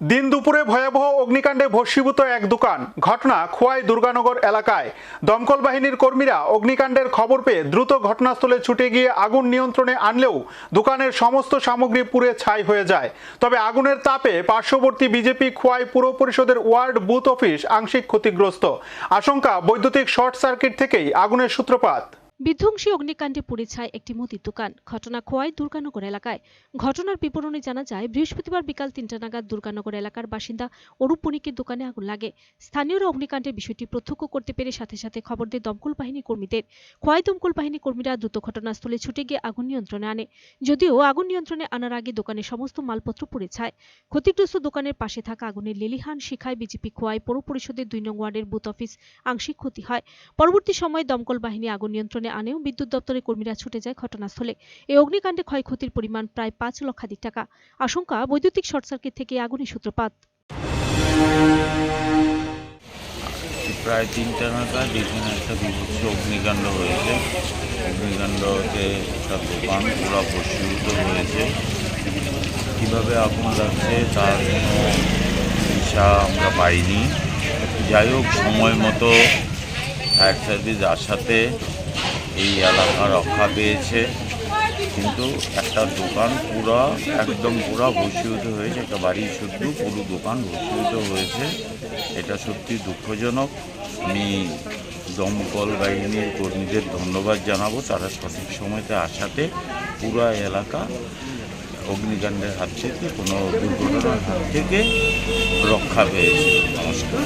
দিন দুপুরে ভয়াবহ অগ্নিকাণ্ডে ভস্মীভূত এক দোকান। ঘটনা খোয়াই দুর্গানগর এলাকায়। দমকল বাহিনীর কর্মীরা অগ্নিকাণ্ডের খবর পেয়ে দ্রুত ঘটনাস্থলে ছুটে গিয়ে আগুন নিয়ন্ত্রণে আনলেও দোকানের সমস্ত সামগ্রী পুড়ে ছাই হয়ে যায়। তবে আগুনের তাপে পার্শ্ববর্তী বিজেপি খোয়াই পুর পরিষদের ওয়ার্ড বুথ অফিস আংশিক ক্ষতিগ্রস্ত। আশঙ্কা বৈদ্যুতিক শর্ট সার্কিট থেকেই আগুনের সূত্রপাত। বিধ্বংসী অগ্নিকাণ্ডে পুড়ে ছায় একটি মুদির দোকান। ঘটনা খোয়াই দুর্গানগর এলাকায়। ঘটনার বিবরণে জানা যায়, বৃহস্পতিবার বিকাল তিনটা নাগাদ দুর্গানগর এলাকার বাসিন্দা অরূপ বণিকের দোকানে আগুন লাগে। স্থানীয়রা অগ্নিকাণ্ডের বিষয়টি প্রত্যক্ষ করতে পেরে সাথে সাথে খবর দেয় দমকল বাহিনী কর্মীদের। খোয়াই দমকল বাহিনী কর্মীরা দ্রুত ঘটনাস্থলে ছুটে গিয়ে আগুন নিয়ন্ত্রণে আনে। যদিও আগুন নিয়ন্ত্রণে আনার আগে দোকানের সমস্ত মালপত্র পুড়ে ছায় ক্ষতিগ্রস্ত দোকানের পাশে থাকা আগুনের লেলিহান শিখায় বিজেপি খোয়াই পৌর পরিষদের দুই নং ওয়ার্ডের বুথ অফিস আংশিক ক্ষতি হয়। পরবর্তী সময়ে দমকল বাহিনী আগুন নিয়ন্ত্রণে আনেও বিদ্যুৎ দপ্তরের কর্মীরা ছুটে যায় ঘটনাস্থলে। এই অগ্নিকাণ্ডে ক্ষয়ক্ষতির পরিমাণ প্রায় পাঁচ লক্ষাধিক টাকা। আশঙ্কা, বৈদ্যুতিক শর্ট সার্কিট থেকে আগুনের সূত্রপাত। প্রায় তিনটা নাগাদ এখানে একটা অগ্নিকাণ্ড হয়েছে। অগ্নিকাণ্ডতে একটা দোকান হয়েছে। কীভাবে আগুন লাগছে তার কোনো দিশা আমরা পাইনি। যাই হোক, সময় মতো ফায়ার সার্ভিস আসাতে এই এলাকা রক্ষা পেয়েছে। কিন্তু একটা দোকান পুরো, একদম পুরো ভস্মীভূত হয়েছে একটা বাড়ি শুদ্ধ, পুরো দোকান ভস্মীভূত হয়েছে। এটা সত্যি দুঃখজনক। আমি দমকল বাহিনীর কর্মীদের ধন্যবাদ জানাব তারা সঠিক সময়তে আসাতে। পুরো এলাকা অগ্নিকাণ্ডের হাত থেকে, কোনো দুর্ঘটনার হাত থেকে রক্ষা পেয়েছে। নমস্কার।